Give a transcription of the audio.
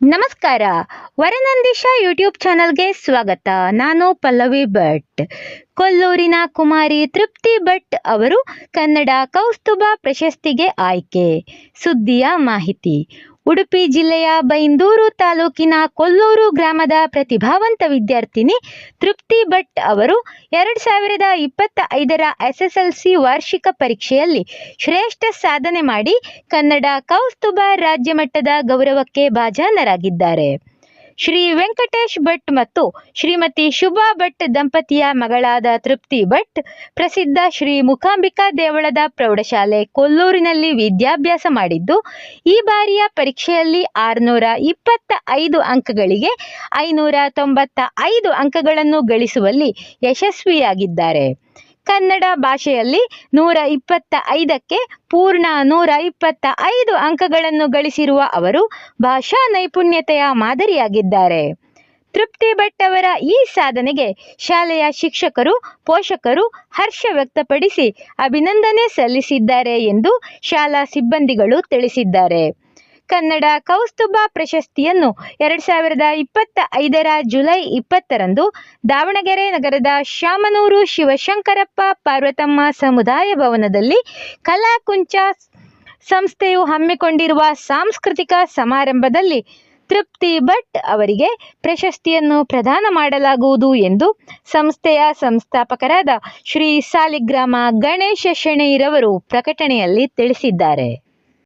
ನಮಸ್ಕಾರ. ವರನಂದಿಶ ಯೂಟ್ಯೂಬ್ ಚಾನಲ್ಗೆ ಸ್ವಾಗತ. ನಾನು ಪಲ್ಲವಿ ಭಟ್. ಕೊಲ್ಲೂರಿನ ಕುಮಾರಿ ತೃಪ್ತಿ ಭಟ್ ಅವರು ಕನ್ನಡ ಕೌಸ್ತುಭ ಪ್ರಶಸ್ತಿಗೆ ಆಯ್ಕೆ. ಸುದ್ದಿಯ ಮಾಹಿತಿ. ಉಡುಪಿ ಜಿಲ್ಲೆಯ ಬೈಂದೂರು ತಾಲೂಕಿನ ಕೊಲ್ಲೂರು ಗ್ರಾಮದ ಪ್ರತಿಭಾವಂತ ವಿದ್ಯಾರ್ಥಿನಿ ತೃಪ್ತಿ ಭಟ್ ಅವರು ಎರಡು ಸಾವಿರದ ಇಪ್ಪತ್ತ ಐದರ ಎಸ್ಎಸ್ಎಲ್ಸಿ ವಾರ್ಷಿಕ ಪರೀಕ್ಷೆಯಲ್ಲಿ ಶ್ರೇಷ್ಠ ಸಾಧನೆ ಮಾಡಿ ಕನ್ನಡ ಕೌಸ್ತುಭ ರಾಜ್ಯ ಮಟ್ಟದ ಗೌರವಕ್ಕೆ ಭಾಜನರಾಗಿದ್ದಾರೆ. ಶ್ರೀ ವೆಂಕಟೇಶ್ ಭಟ್ ಮತ್ತು ಶ್ರೀಮತಿ ಶುಭಾ ಭಟ್ ದಂಪತಿಯ ಮಗಳಾದ ತೃಪ್ತಿ ಭಟ್, ಪ್ರಸಿದ್ಧ ಶ್ರೀ ಮುಖಾಂಬಿಕಾ ದೇವಳದ ಪ್ರೌಢಶಾಲೆ ಕೊಲ್ಲೂರಿನಲ್ಲಿ ವಿದ್ಯಾಭ್ಯಾಸ ಮಾಡಿದ್ದು, ಈ ಬಾರಿಯ ಪರೀಕ್ಷೆಯಲ್ಲಿ ಆರುನೂರ ಇಪ್ಪತ್ತ ಐದು ಅಂಕಗಳಿಗೆ ಐನೂರ ತೊಂಬತ್ತ ಐದು ಅಂಕಗಳನ್ನು ಗಳಿಸುವಲ್ಲಿ ಯಶಸ್ವಿಯಾಗಿದ್ದಾರೆ. ಕನ್ನಡ ಭಾಷೆಯಲ್ಲಿ ನೂರ ಇಪ್ಪತ್ತ ಐದಕ್ಕೆ ಪೂರ್ಣ ನೂರ ಇಪ್ಪತ್ತ ಐದು ಅಂಕಗಳನ್ನು ಗಳಿಸಿರುವ ಅವರು ಭಾಷಾ ನೈಪುಣ್ಯತೆಯ ಮಾದರಿಯಾಗಿದ್ದಾರೆ. ತೃಪ್ತಿ ಭಟ್ ಅವರ ಈ ಸಾಧನೆಗೆ ಶಾಲೆಯ ಶಿಕ್ಷಕರು, ಪೋಷಕರು ಹರ್ಷ ವ್ಯಕ್ತಪಡಿಸಿ ಅಭಿನಂದನೆ ಸಲ್ಲಿಸಿದ್ದಾರೆ ಎಂದು ಶಾಲಾ ಸಿಬ್ಬಂದಿಗಳು ತಿಳಿಸಿದ್ದಾರೆ. ಕನ್ನಡ ಕೌಸ್ತುಭ ಪ್ರಶಸ್ತಿಯನ್ನು ಎರಡು ಸಾವಿರದ ಇಪ್ಪತ್ತ ಐದರ ಜುಲೈ ಇಪ್ಪತ್ತರಂದು ದಾವಣಗೆರೆ ನಗರದ ಶಾಮನೂರು ಶಿವಶಂಕರಪ್ಪ ಪಾರ್ವತಮ್ಮ ಸಮುದಾಯ ಭವನದಲ್ಲಿ ಕಲಾಕುಂಚ ಸಂಸ್ಥೆಯು ಹಮ್ಮಿಕೊಂಡಿರುವ ಸಾಂಸ್ಕೃತಿಕ ಸಮಾರಂಭದಲ್ಲಿ ತೃಪ್ತಿ ಭಟ್ ಅವರಿಗೆ ಪ್ರಶಸ್ತಿಯನ್ನು ಪ್ರದಾನ ಮಾಡಲಾಗುವುದು ಎಂದು ಸಂಸ್ಥೆಯ ಸಂಸ್ಥಾಪಕರಾದ ಶ್ರೀ ಸಾಲಿಗ್ರಾಮ ಗಣೇಶ ಶೆಣೈರವರು ಪ್ರಕಟಣೆಯಲ್ಲಿ ತಿಳಿಸಿದ್ದಾರೆ.